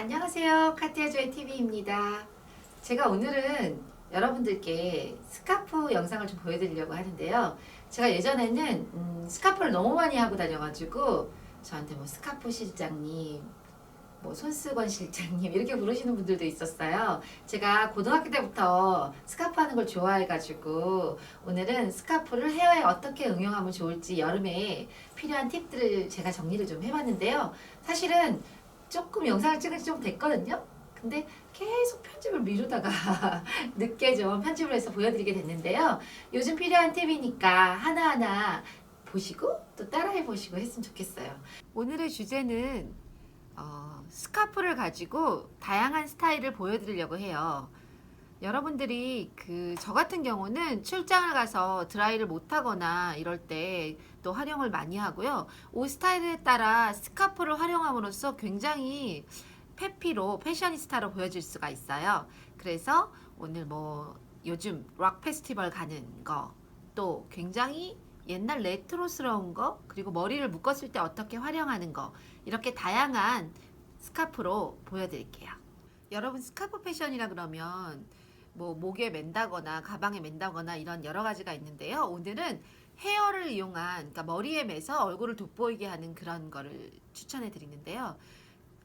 안녕하세요. 카티아조의 TV입니다. 제가 오늘은 여러분들께 스카프 영상을 좀 보여드리려고 하는데요. 제가 예전에는 음, 스카프를 너무 많이 하고 다녀가지고 저한테 뭐 스카프 실장님, 뭐 손수건 실장님 이렇게 부르시는 분들도 있었어요. 제가 고등학교 때부터 스카프 하는 걸 좋아해가지고 오늘은 스카프를 헤어에 어떻게 응용하면 좋을지 여름에 필요한 팁들을 제가 정리를 좀 해봤는데요. 사실은 조금 영상을 찍은 지좀 됐거든요. 근데 계속 편집을 미루다가 늦게 좀 편집을 해서 보여드리게 됐는데요. 요즘 필요한 팁이니까 하나하나 보시고 또 따라해 보시고 했으면 좋겠어요. 오늘의 주제는 어, 스카프를 가지고 다양한 스타일을 보여드리려고 해요. 여러분들이 그 저 같은 경우는 출장을 가서 드라이를 못 하거나 이럴 때 또 활용을 많이 하고요. 옷 스타일에 따라 스카프를 활용함으로써 굉장히 페피로 패셔니스타로 보여질 수가 있어요. 그래서 오늘 뭐 요즘 락 페스티벌 가는 거 또 굉장히 옛날 레트로스러운 거 그리고 머리를 묶었을 때 어떻게 활용하는 거 이렇게 다양한 스카프로 보여드릴게요. 여러분 스카프 패션이라 그러면 뭐 목에 맨다거나 가방에 맨다거나 이런 여러 가지가 있는데요. 오늘은 헤어를 이용한 그러니까 머리에 매서 얼굴을 돋보이게 하는 그런 거를 추천해 드리는데요.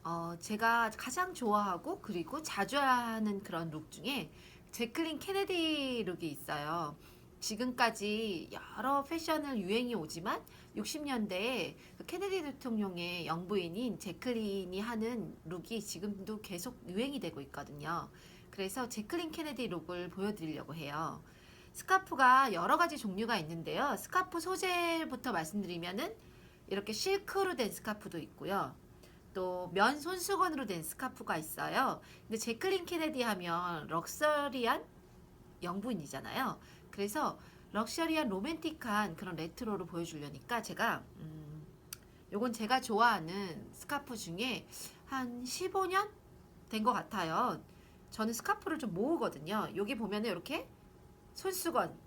어, 제가 가장 좋아하고 그리고 자주 하는 그런 룩 중에 제클린 케네디 룩이 있어요. 지금까지 여러 패션을 유행이 오지만 60년대에 그 케네디 대통령의 영부인인 제클린이 하는 룩이 지금도 계속 유행이 되고 있거든요. 그래서 제클린 케네디 룩을 보여드리려고 해요. 스카프가 여러 가지 종류가 있는데요. 스카프 소재부터 말씀드리면은 이렇게 실크로 된 스카프도 있고요. 또 면 손수건으로 된 스카프가 있어요. 근데 제클린 케네디 하면 럭셔리한 영부인이잖아요. 그래서 럭셔리한 로맨틱한 그런 레트로를 보여주려니까 제가 음, 요건 제가 좋아하는 스카프 중에 한 15년 된 것 같아요. 저는 스카프를 좀 모으거든요. 여기 보면은 이렇게 손수건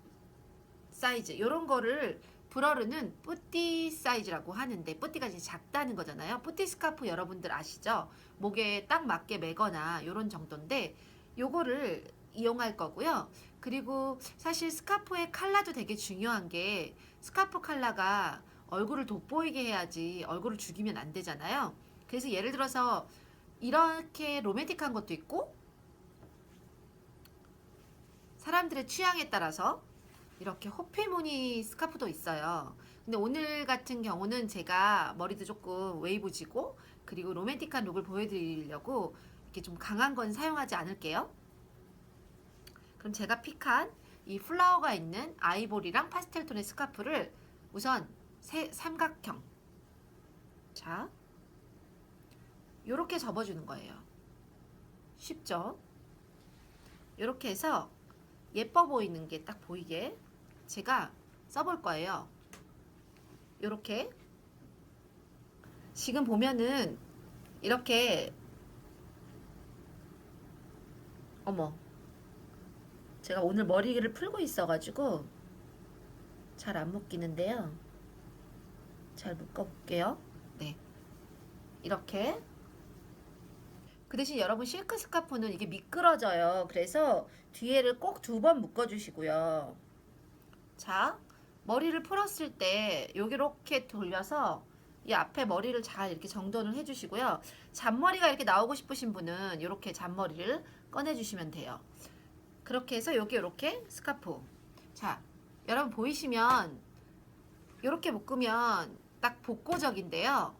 사이즈 이런 거를 브러르는 뿌띠 사이즈라고 하는데 뿌띠가 이제 작다는 거잖아요. 뿌띠 스카프 여러분들 아시죠? 목에 딱 맞게 매거나 이런 정도인데 요거를 이용할 거고요. 그리고 사실 스카프의 컬러도 되게 중요한 게 스카프 컬러가 얼굴을 돋보이게 해야지 얼굴을 죽이면 안 되잖아요. 그래서 예를 들어서 이렇게 로맨틱한 것도 있고 사람들의 취향에 따라서 이렇게 호피무늬 스카프도 있어요. 근데 오늘 같은 경우는 제가 머리도 조금 웨이브지고 그리고 로맨틱한 룩을 보여드리려고 이렇게 좀 강한 건 사용하지 않을게요. 그럼 제가 픽한 이 플라워가 있는 아이보리랑 파스텔 톤의 스카프를 우선 세, 삼각형 자 요렇게 접어주는 거예요. 쉽죠? 요렇게 해서 예뻐 보이는 게 딱 보이게 제가 써볼 거예요. 요렇게 지금 보면은 이렇게 어머 제가 오늘 머리를 풀고 있어가지고 잘 안 묶이는데요. 잘 묶어볼게요. 네. 이렇게. 그 대신 여러분 실크 스카프는 이게 미끄러져요. 그래서 뒤에를 꼭 두 번 묶어주시고요. 자, 머리를 풀었을 때 이렇게 돌려서 이 앞에 머리를 잘 이렇게 정돈을 해주시고요. 잔머리가 이렇게 나오고 싶으신 분은 이렇게 잔머리를 꺼내주시면 돼요. 그렇게 해서 여기 이렇게 스카프. 자, 여러분 보이시면 이렇게 묶으면 딱 복고적인데요.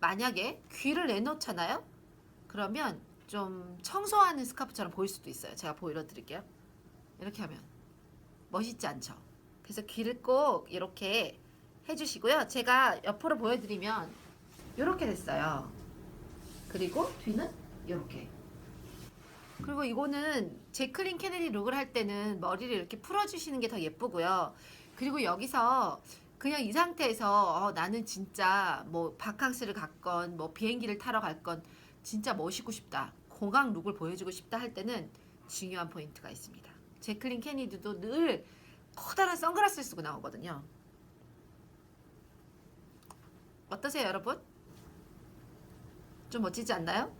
만약에 귀를 내놓잖아요. 그러면 좀 청소하는 스카프처럼 보일 수도 있어요. 제가 보여드릴게요. 이렇게 하면 멋있지 않죠? 그래서 귀를 꼭 이렇게 해주시고요. 제가 옆으로 보여드리면 이렇게 됐어요. 그리고 뒤는 이렇게. 그리고 이거는 제클린 케네디 룩을 할 때는 머리를 이렇게 풀어주시는 게 더 예쁘고요. 그리고 여기서 그냥 이 상태에서 어, 나는 진짜 뭐 바캉스를 갔건 뭐 비행기를 타러 갈건 진짜 멋있고 싶다. 고강 룩을 보여주고 싶다 할 때는 중요한 포인트가 있습니다. 제클린 케니드도 늘 커다란 선글라스를 쓰고 나오거든요. 어떠세요, 여러분? 좀 멋지지 않나요?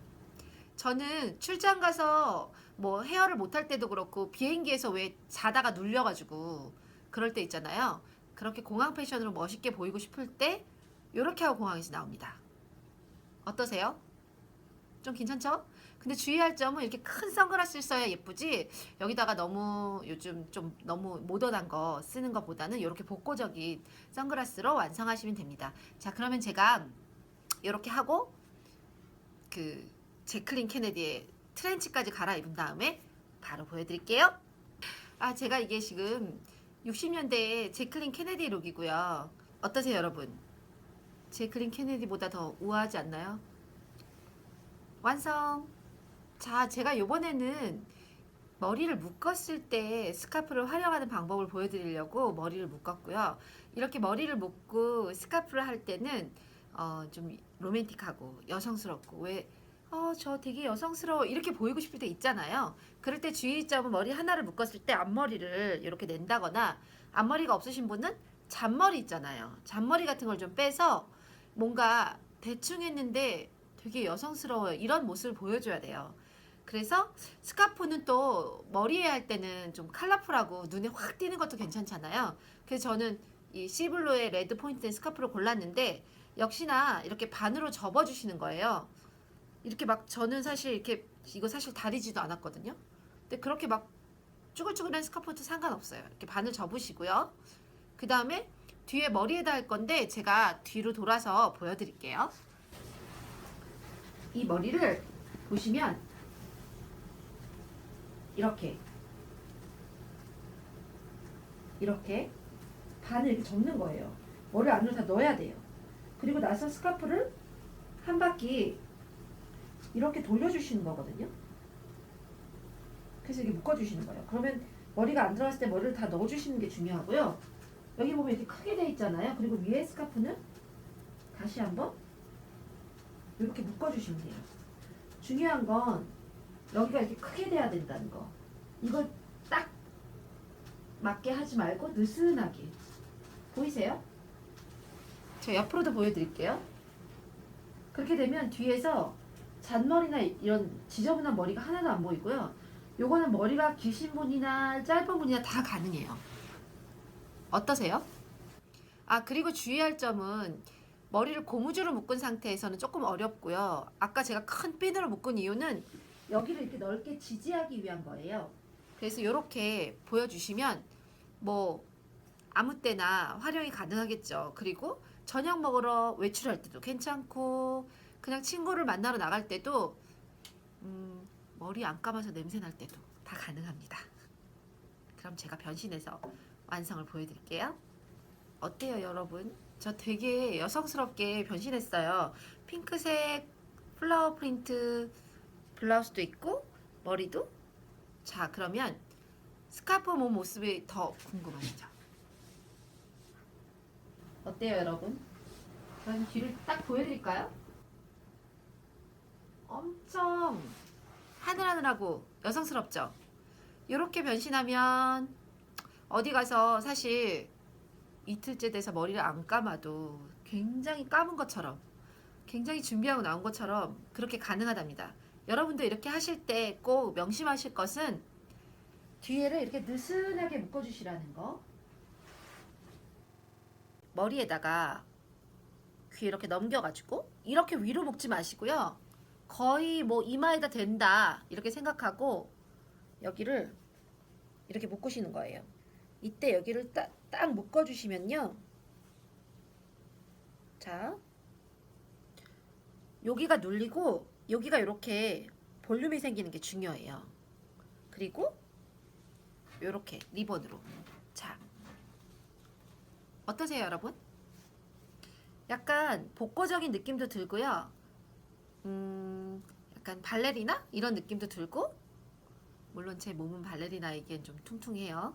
저는 출장 가서 뭐 헤어를 못할 때도 그렇고 비행기에서 왜 자다가 눌려가지고 그럴 때 있잖아요. 그렇게 공항 패션으로 멋있게 보이고 싶을 때 이렇게 하고 공항에서 나옵니다. 어떠세요? 좀 괜찮죠? 근데 주의할 점은 이렇게 큰 선글라스를 써야 예쁘지 여기다가 너무 요즘 좀 너무 모던한 거 쓰는 것보다는 이렇게 복고적인 선글라스로 완성하시면 됩니다. 자 그러면 제가 이렇게 하고 그 제클린 케네디의 트렌치까지 갈아입은 다음에 바로 보여드릴게요. 아 제가 이게 지금 60년대의 제클린 케네디 룩이고요. 어떠세요 여러분? 제클린 케네디보다 더 우아하지 않나요? 완성! 자, 제가 요번에는 머리를 묶었을 때 스카프를 활용하는 방법을 보여드리려고 머리를 묶었고요. 이렇게 머리를 묶고 스카프를 할 때는 어, 좀 로맨틱하고 여성스럽고 왜 어, 저 되게 여성스러워 이렇게 보이고 싶을 때 있잖아요. 그럴 때 주의점은 머리 하나를 묶었을 때 앞머리를 이렇게 낸다거나 앞머리가 없으신 분은 잔머리 있잖아요. 잔머리 같은 걸 좀 빼서 뭔가 대충 했는데 되게 여성스러워요. 이런 모습을 보여줘야 돼요. 그래서 스카프는 또 머리에 할 때는 좀 컬러풀하고 눈에 확 띄는 것도 괜찮잖아요. 그래서 저는 이 시블로의 레드 포인트 스카프를 골랐는데 역시나 이렇게 반으로 접어주시는 거예요. 이렇게 막 저는 사실 이렇게 이거 사실 다리지도 않았거든요. 근데 그렇게 막 쭈글쭈글한 스카프도 상관없어요. 이렇게 반을 접으시고요. 그 다음에 뒤에 머리에다 할 건데 제가 뒤로 돌아서 보여드릴게요. 이 머리를 보시면 이렇게 이렇게 반을 이렇게 접는 거예요. 머리 안으로 다 넣어야 돼요. 그리고 나서 스카프를 한 바퀴 이렇게 돌려주시는 거거든요. 그래서 이렇게 묶어주시는 거예요. 그러면 머리가 안 들어갔을 때 머리를 다 넣어주시는 게 중요하고요. 여기 보면 이렇게 크게 돼 있잖아요. 그리고 위에 스카프는 다시 한번 이렇게 묶어주시면 돼요. 중요한 건 여기가 이렇게 크게 돼야 된다는 거. 이걸 딱 맞게 하지 말고 느슨하게. 보이세요? 저 옆으로도 보여드릴게요. 그렇게 되면 뒤에서 잔머리나 이런 지저분한 머리가 하나도 안 보이고요. 요거는 머리가 기신 분이나 짧은 분이나 다 가능해요. 어떠세요? 아, 그리고 주의할 점은 머리를 고무줄로 묶은 상태에서는 조금 어렵고요. 아까 제가 큰 핀으로 묶은 이유는 여기를 이렇게 넓게 지지하기 위한 거예요. 그래서 이렇게 보여주시면 뭐 아무 때나 활용이 가능하겠죠. 그리고 저녁 먹으러 외출할 때도 괜찮고 그냥 친구를 만나러 나갈 때도 음, 머리 안 감아서 냄새 날 때도 다 가능합니다. 그럼 제가 변신해서 완성을 보여드릴게요. 어때요, 여러분? 저 되게 여성스럽게 변신했어요. 핑크색 플라워 프린트 블라우스도 있고 머리도 자 그러면 스카프 몸 모습이 더 궁금하시죠? 어때요, 여러분? 저는 뒤를 딱 보여드릴까요? 엄청 하늘하늘하고 여성스럽죠? 이렇게 변신하면 어디 가서 사실 이틀째 돼서 머리를 안 감아도 굉장히 감은 것처럼 굉장히 준비하고 나온 것처럼 그렇게 가능하답니다. 여러분도 이렇게 하실 때 꼭 명심하실 것은 뒤에를 이렇게 느슨하게 묶어주시라는 거. 머리에다가 귀 이렇게 넘겨가지고 이렇게 위로 묶지 마시고요. 거의 뭐 이마에다 댄다 이렇게 생각하고 여기를 이렇게 묶으시는 거예요. 이때 여기를 딱, 딱 묶어주시면요. 자, 여기가 눌리고 여기가 이렇게 볼륨이 생기는 게 중요해요. 그리고 이렇게 리본으로. 자, 어떠세요, 여러분? 약간 복고적인 느낌도 들고요. 음, 약간 발레리나 이런 느낌도 들고 물론 제 몸은 발레리나이기엔 좀 퉁퉁해요.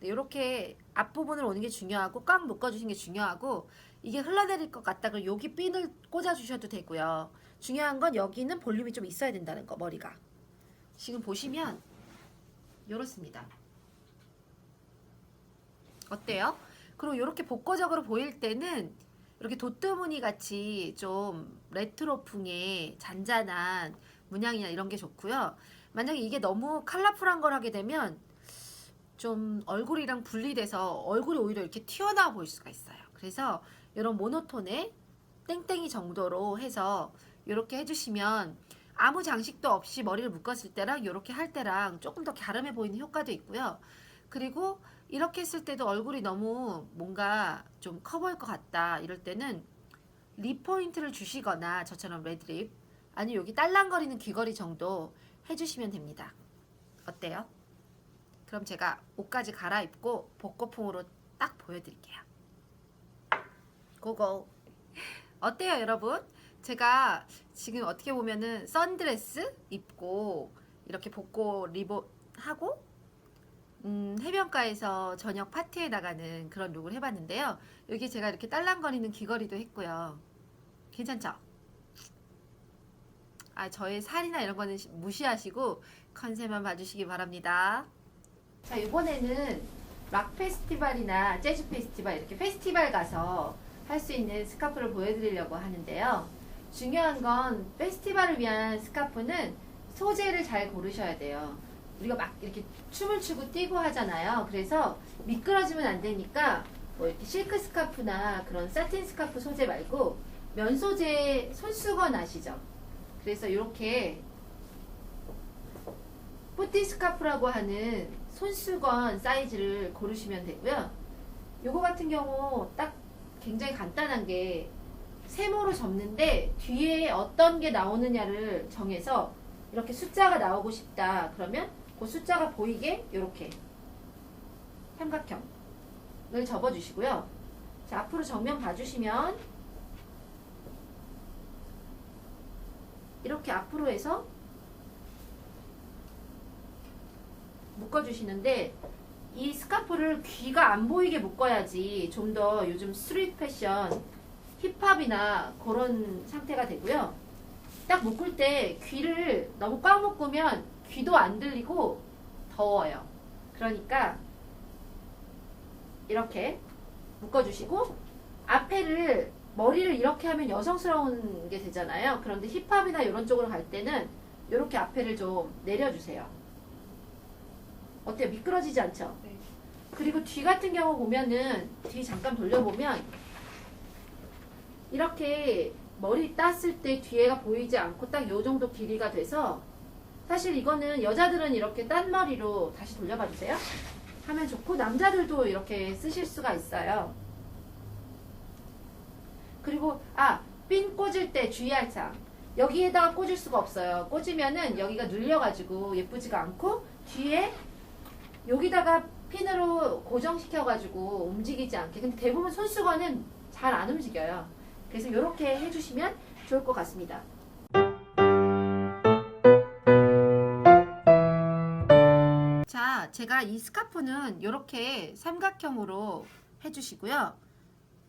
이렇게 앞부분을 오는 게 중요하고 꽉 묶어주시는 게 중요하고 이게 흘러내릴 것 같다 그럼 여기 핀을 꽂아주셔도 되고요. 중요한 건 여기는 볼륨이 좀 있어야 된다는 거 머리가. 지금 보시면 이렇습니다. 어때요? 그리고 이렇게 복고적으로 보일 때는 이렇게 도트무늬 같이 좀 레트로풍의 잔잔한 문양이나 이런 게 좋고요. 만약에 이게 너무 컬러풀한 걸 하게 되면 좀 얼굴이랑 분리돼서 얼굴이 오히려 이렇게 튀어나와 보일 수가 있어요. 그래서 이런 모노톤의 땡땡이 정도로 해서 이렇게 해주시면 아무 장식도 없이 머리를 묶었을 때랑 이렇게 할 때랑 조금 더 갸름해 보이는 효과도 있고요. 그리고 이렇게 했을 때도 얼굴이 너무 뭔가 좀 커 보일 것 같다 이럴 때는 립 포인트를 주시거나 저처럼 레드립 아니 여기 딸랑거리는 귀걸이 정도 해주시면 됩니다. 어때요? 그럼 제가 옷까지 갈아입고 복고풍으로 딱 보여드릴게요. 고고. 어때요, 여러분? 제가 지금 어떻게 보면은 선드레스 입고 이렇게 복고 리본 하고 음, 해변가에서 저녁 파티에 나가는 그런 룩을 해봤는데요. 여기 제가 이렇게 딸랑거리는 귀걸이도 했고요. 괜찮죠? 아, 저의 살이나 이런 거는 시- 무시하시고 컨셉만 봐주시기 바랍니다. 자, 이번에는 락 페스티벌이나 재즈 페스티벌 이렇게 페스티벌 가서 할 수 있는 스카프를 보여드리려고 하는데요. 중요한 건 페스티벌을 위한 스카프는 소재를 잘 고르셔야 돼요. 우리가 막 이렇게 춤을 추고 뛰고 하잖아요. 그래서 미끄러지면 안 되니까 뭐 이렇게 실크 스카프나 그런 사틴 스카프 소재 말고 면 소재 손수건 아시죠? 그래서 이렇게 뿌띠 스카프라고 하는 손수건 사이즈를 고르시면 되고요. 요거 같은 경우 딱 굉장히 간단한 게 세모로 접는데 뒤에 어떤 게 나오느냐를 정해서 이렇게 숫자가 나오고 싶다. 그러면 그 숫자가 보이게 이렇게 삼각형을 접어주시고요. 자, 앞으로 정면 봐주시면 이렇게 앞으로 해서 묶어주시는데 이 스카프를 귀가 안 보이게 묶어야지 좀 더 요즘 스트릿 패션 힙합이나 그런 상태가 되고요. 딱 묶을 때 귀를 너무 꽉 묶으면 귀도 안 들리고 더워요. 그러니까 이렇게 묶어주시고 앞에를 머리를 이렇게 하면 여성스러운 게 되잖아요. 그런데 힙합이나 이런 쪽으로 갈 때는 이렇게 앞에를 좀 내려주세요. 어때요? 미끄러지지 않죠? 네. 그리고 뒤 같은 경우 보면은 뒤 잠깐 돌려보면 이렇게 머리 땄을 때 뒤에가 보이지 않고 딱 요 정도 길이가 돼서 사실 이거는 여자들은 이렇게 딴 머리로 다시 돌려봐 주세요. 하면 좋고 남자들도 이렇게 쓰실 수가 있어요. 그리고 아, 핀 꽂을 때 주의할 사항. 여기에다가 꽂을 수가 없어요. 꽂으면은 여기가 눌려가지고 예쁘지가 않고 뒤에 여기다가 핀으로 고정시켜가지고 움직이지 않게. 근데 대부분 손수건은 잘 안 움직여요. 그래서 이렇게 해주시면 좋을 것 같습니다. 자, 제가 이 스카프는 이렇게 삼각형으로 해주시고요.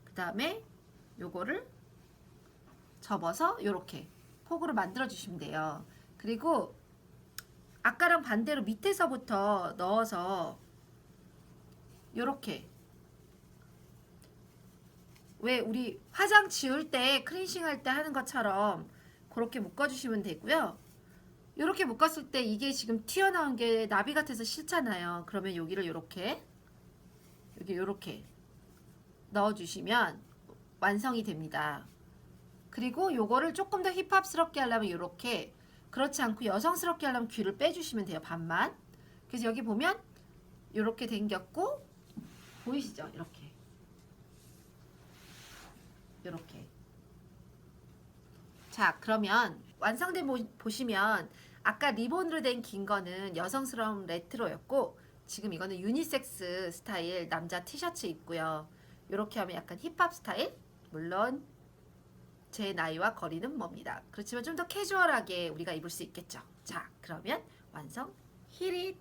그 다음에 요거를 접어서 이렇게 폭으로 만들어 주시면 돼요. 그리고 아까랑 반대로 밑에서부터 넣어서 요렇게 왜 우리 화장 지울 때 클렌싱 할 때 하는 것처럼 그렇게 묶어주시면 되고요. 이렇게 묶었을 때 이게 지금 튀어나온 게 나비 같아서 싫잖아요. 그러면 여기를 이렇게 여기 이렇게 넣어주시면 완성이 됩니다. 그리고 요거를 조금 더 힙합스럽게 하려면 이렇게 그렇지 않고 여성스럽게 하려면 귀를 빼주시면 돼요. 반만. 그래서 여기 보면 이렇게 당겼고 보이시죠? 이렇게 이렇게 자 그러면 완성된 모, 보시면 아까 리본으로 된 긴 거는 여성스러운 레트로였고 지금 이거는 유니섹스 스타일 남자 티셔츠 입고요. 이렇게 하면 약간 힙합 스타일 물론 제 나이와 거리는 멉니다. 그렇지만 좀 더 캐주얼하게 우리가 입을 수 있겠죠. 자, 그러면 완성 히릿